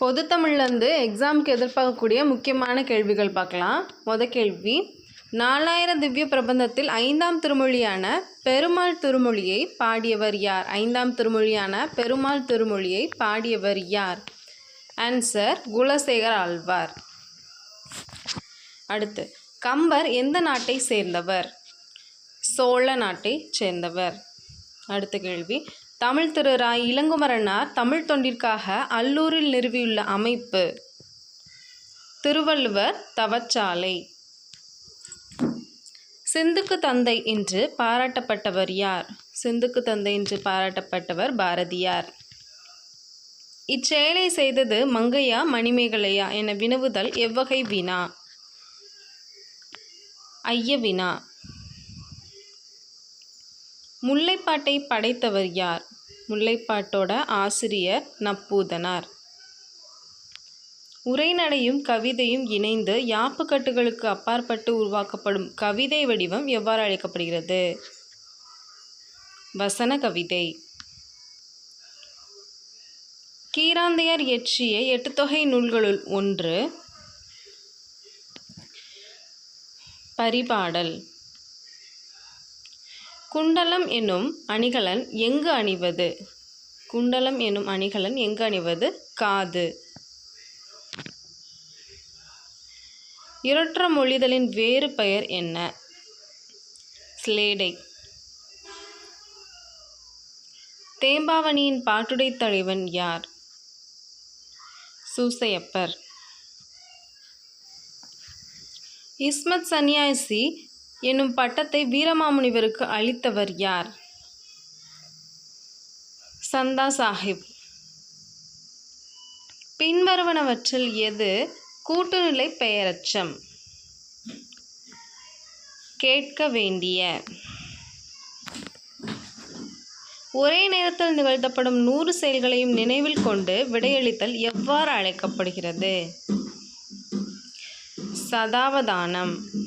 பொதுத்தமிழ்லேருந்து எக்ஸாமுக்கு எதிர்பார்க்கக்கூடிய முக்கியமான கேள்விகள் பார்க்கலாம். மொத கேள்வி நாலாயிரம் திவ்ய பிரபந்தத்தில் ஐந்தாம் திருமொழியான பெருமாள் திருமொழியை பாடியவர் யார்? ஐந்தாம் திருமொழியான பெருமாள் திருமொழியை பாடியவர் யார்? ஆன்சர் குலசேகர் ஆழ்வார். அடுத்து கம்பர் எந்த நாட்டை சேர்ந்தவர்? சோழ நாட்டை சேர்ந்தவர். அடுத்த கேள்வி தமிழ் திரு ரா. இளங்குமரனார் தமிழ் தொண்டிற்காக அல்லூரில் நிறுவியுள்ள அமைப்பு. திருவள்ளுவர் தவச்சாலை. சிந்துக்கு தந்தை என்று பாராட்டப்பட்டவர் யார்? சிந்துக்கு தந்தை என்று பாராட்டப்பட்டவர் பாரதியார். இச்செயலை செய்தது மங்கையா மணிமேகலையா என வினவுதல் எவ்வகை வினா? ஐய வினா. முல்லைப்பாட்டை படைத்தவர் யார்? முல்லைப்பாட்டோட ஆசிரியர் நப்பூதனார். உரைநடையும் கவிதையும் இணைந்து யாப்புக்கட்டுகளுக்கு அப்பாற்பட்டு உருவாக்கப்படும் கவிதை வடிவம் எவ்வாறு அழைக்கப்படுகிறது? வசன கவிதை. கீராந்தையார் இயற்றிய எட்டுத்தொகை நூல்களுள் ஒன்று பரிபாடல். குண்டலம் எனும் அணிகலன் எங்கு அணிவது? குண்டலம் எனும் அணிகலன் எங்கு அணிவது? காது. இரற்ற மொழிதலின் வேறு பெயர் என்ன? ஸ்லேடை தேம்பாவணியின் பாட்டுடை தலைவன் யார்? சூசையப்பர். இஸ்மத் சன்னியாசி என்னும் பட்டத்தை வீரமாமுனிவருக்கு அளித்தவர் யார்? சந்தா சாஹிப். பின்வருவனவற்றில் எது கூட்டுநிலை பெயரச்சம்? கேட்க வேண்டிய. ஒரே நேரத்தில் நிகழ்த்தப்படும் நூறு செயல்களையும் நினைவில் கொண்டு விடையளித்தல் எவ்வாறு அழைக்கப்படுகிறது? சதாவதானம்.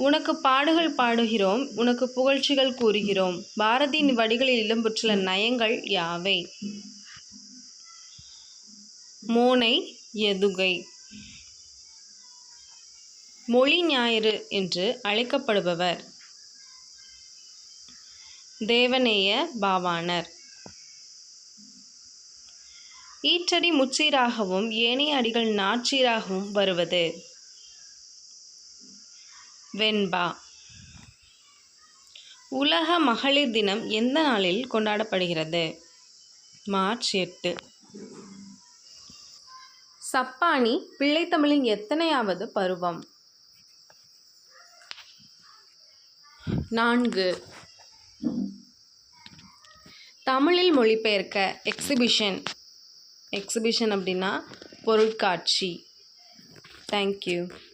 உனக்கு பாடுகள் பாடுகிறோம் உனக்கு புகழ்ச்சிகள் கூறுகிறோம். பாரதியின் வடிகளில் இடம்பெற்றுள்ள நயங்கள் யாவை? மோனை எதுகை. மொழி ஞாயிறு என்று அழைக்கப்படுபவர். தேவநேய பாவாணர். ஈற்றடி முச்சீராகவும் ஏனைய அடிகள் நாச்சீராகவும் வருவது. வெண்பா. உலக மகளிர் தினம் எந்த நாளில் கொண்டாடப்படுகிறது? மார்ச் எட்டு. சப்பானி பிள்ளைத்தமிழின் எத்தனையாவது பருவம்? நான்கு. தமிழில் மொழிபெயர்க்க எக்ஸிபிஷன் எக்ஸிபிஷன் அப்படின்னா பொருட்காட்சி. தேங்க்யூ